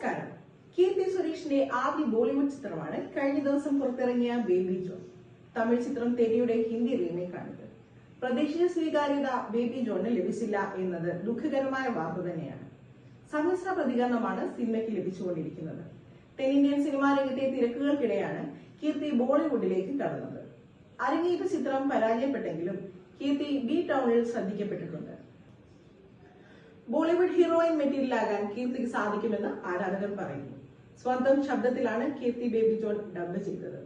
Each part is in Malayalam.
നമസ്കാരം. കീർത്തി സുരേഷിന്റെ ആദ്യ ബോളിവുഡ് ചിത്രമാണ് കഴിഞ്ഞ ദിവസം പുറത്തിറങ്ങിയ ബേബി ജോൺ തമിഴ് ചിത്രം തെരിയുടെ ഹിന്ദി റീമേക്കാണിത്. പ്രദേശിക സ്വീകാര്യത ബേബി ജോണിന് ലഭിച്ചില്ല എന്നത് ദുഃഖകരമായ വാർത്ത തന്നെയാണ്. സമ്മിശ്ര പ്രതികരണമാണ് സിനിമയ്ക്ക് ലഭിച്ചുകൊണ്ടിരിക്കുന്നത്. തെന്നിന്ത്യൻ സിനിമാ രംഗത്തെ തിരക്കുകൾക്കിടെയാണ് കീർത്തി ബോളിവുഡിലേക്ക് കടന്നത്. അരങ്ങേറ്റ ചിത്രം പരാജയപ്പെട്ടെങ്കിലും കീർത്തി ബി ടൗണിൽ ശ്രദ്ധിക്കപ്പെട്ടിട്ടുണ്ട്. ബോളിവുഡ് ഹീറോയിൻ മെറ്റീരിയൽ ആകാൻ കീർത്തിക്ക് സാധിക്കുമെന്ന് ആരാധകർ പറയുന്നു. സ്വന്തം ശബ്ദത്തിലാണ് കീർത്തി ബേബി ജോൺ ഡബ് ചെയ്തത്.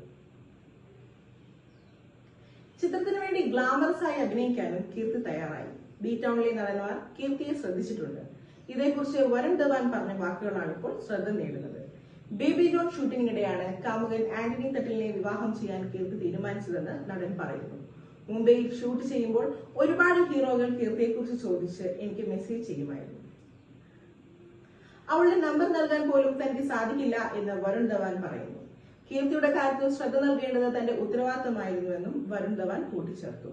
ചിത്രത്തിന് വേണ്ടി ഗ്ലാമറസ് ആയി അഭിനയിക്കാനും കീർത്തി തയ്യാറായി. ബി ടൗണിലെ നടന്മാർ കീർത്തിയെ ശ്രദ്ധിച്ചിട്ടുണ്ട്. ഇതേക്കുറിച്ച് വരുൺ ധവാൻ പറഞ്ഞ വാക്കുകളാണ് ഇപ്പോൾ ശ്രദ്ധ നേടുന്നത്. ബേബി ജോൺ ഷൂട്ടിങ്ങിനിടെയാണ് കാമുകൻ ആന്റണി തട്ടിലിനെ വിവാഹം ചെയ്യാൻ കീർത്തി തീരുമാനിച്ചതെന്ന് നടൻ പറയുന്നു. മുംബൈയിൽ ഷൂട്ട് ചെയ്യുമ്പോൾ ഒരുപാട് ഹീറോകൾ കീർത്തിയെക്കുറിച്ച് ചോദിച്ച് എനിക്ക് മെസ്സേജ് ചെയ്യുമായിരുന്നു. അവളുടെ നമ്പർ നൽകാൻ പോലും തനിക്ക് സാധിക്കില്ല എന്ന് വരുൺ ധവാൻ പറയുന്നു. കീർത്തിയുടെ കാര്യത്തിൽ ശ്രദ്ധ നൽകേണ്ടത് തന്റെ ഉത്തരവാദിത്തമായിരുന്നുവെന്നും വരുൺ ധവാൻ കൂട്ടിച്ചേർത്തു.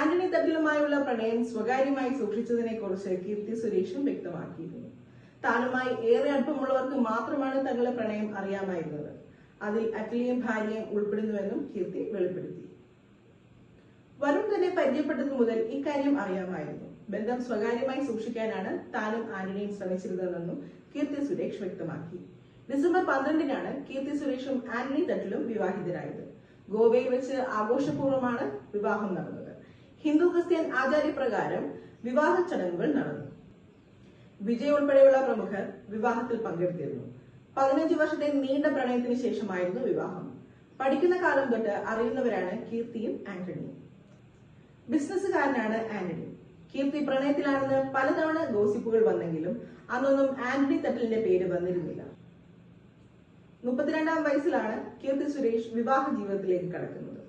ആന്റണി തട്ടിലുമായുള്ള പ്രണയം സ്വകാര്യമായി സൂക്ഷിച്ചതിനെ കുറിച്ച് കീർത്തി സുരേഷും വ്യക്തമാക്കിയിരുന്നു. താനുമായി ഏറെ അടുപ്പമുള്ളവർക്ക് മാത്രമാണ് തങ്ങളുടെ പ്രണയം അറിയാമായിരുന്നത്. അതിൽ അറ്റലിയും ഭാര്യയും ഉൾപ്പെടുന്നുവെന്നും കീർത്തി വെളിപ്പെടുത്തി. വരുൺ തന്നെ പരിചയപ്പെട്ടതു മുതൽ ഇക്കാര്യം അറിയാമായിരുന്നു. ബന്ധം സ്വകാര്യമായി സൂക്ഷിക്കാനാണ് താനും ആന്റണിയും ശ്രമിച്ചിരുന്നതെന്നും കീർത്തി സുരേഷ് വ്യക്തമാക്കി. ഡിസംബർ പന്ത്രണ്ടിനാണ് കീർത്തി സുരേഷും ആന്റണി തട്ടിലും വിവാഹിതരായത്. ഗോവയിൽ വെച്ച് ആഘോഷപൂർവമാണ് വിവാഹം നടന്നത്. ഹിന്ദു ക്രിസ്ത്യൻ ആചാര്യപ്രകാരം വിവാഹ ചടങ്ങുകൾ നടന്നു. വിജയ് ഉൾപ്പെടെയുള്ള പ്രമുഖർ വിവാഹത്തിൽ പങ്കെടുത്തിരുന്നു. പതിനഞ്ച് വർഷത്തെ നീണ്ട പ്രണയത്തിന് ശേഷമായിരുന്നു വിവാഹം. പഠിക്കുന്ന കാലം തൊട്ട് അറിയുന്നവരാണ് കീർത്തിയും ആന്റണിയും. ബിസിനസ്സുകാരനാണ് ആന്റണി. കീർത്തി പ്രണയത്തിലാണെന്ന് പലതവണ ഗോസിപ്പുകൾ വന്നെങ്കിലും അന്നൊന്നും ആന്റണി തട്ടലിന്റെ പേര് വന്നിരുന്നില്ല. മുപ്പത്തിരണ്ടാം വയസ്സിലാണ് കീർത്തി സുരേഷ് വിവാഹ ജീവിതത്തിലേക്ക് കടക്കുന്നത്.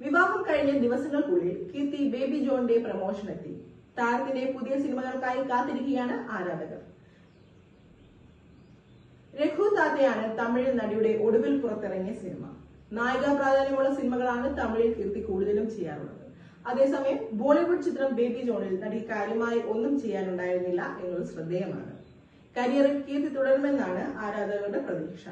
വിവാഹം കഴിഞ്ഞ ദിവസങ്ങൾക്കുള്ളിൽ കീർത്തി ബേബി ജോണിന്റെ പ്രമോഷൻ എത്തി. താരത്തിന്റെ പുതിയ സിനിമകൾക്കായി കാത്തിരിക്കുകയാണ് ആരാധകർ. രഘു താത്തയാണ് തമിഴ് നടിയുടെ ഒടുവിൽ പുറത്തിറങ്ങിയ സിനിമ. നായിക പ്രാധാന്യമുള്ള സിനിമകളാണ് തമിഴിൽ കീർത്തി കൂടുതലും ചെയ്യാറുള്ളത്. അതേസമയം ബോളിവുഡ് ചിത്രം ബേബി ജോണിൽ നടി കാര്യമായി ഒന്നും ചെയ്യാനുണ്ടായിരുന്നില്ല എന്നത് ശ്രദ്ധേയമാണ്. കരിയറിൽ കീർത്തി തുടരുമെന്നാണ് ആരാധകരുടെ പ്രതീക്ഷ.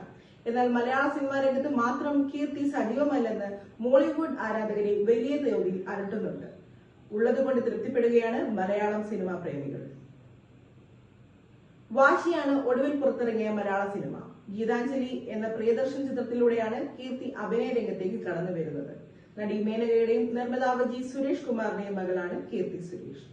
എന്നാൽ മലയാള സിനിമാ രംഗത്ത് മാത്രം കീർത്തി സജീവമല്ലെന്ന് മോളിവുഡ് ആരാധകരെ വലിയ തോതിൽ അലട്ടുന്നുണ്ട്. ഉള്ളതുകൊണ്ട് തൃപ്തിപ്പെടുകയാണ് മലയാളം സിനിമാ പ്രേമികൾ. വാശിയാണ് ഒടുവിൽ പുറത്തിറങ്ങിയ മലയാള സിനിമ. ഗീതാഞ്ജലി എന്ന പ്രിയദർശൻ ചിത്രത്തിലൂടെയാണ് കീർത്തി അഭിനയ രംഗത്തേക്ക് കടന്നു വരുന്നത് നടി മേനകയുടെയും നിർമ്മാതാവ് ജി സുരേഷ് കുമാറിന്റെയും മകളാണ് കീർത്തി സുരേഷ്.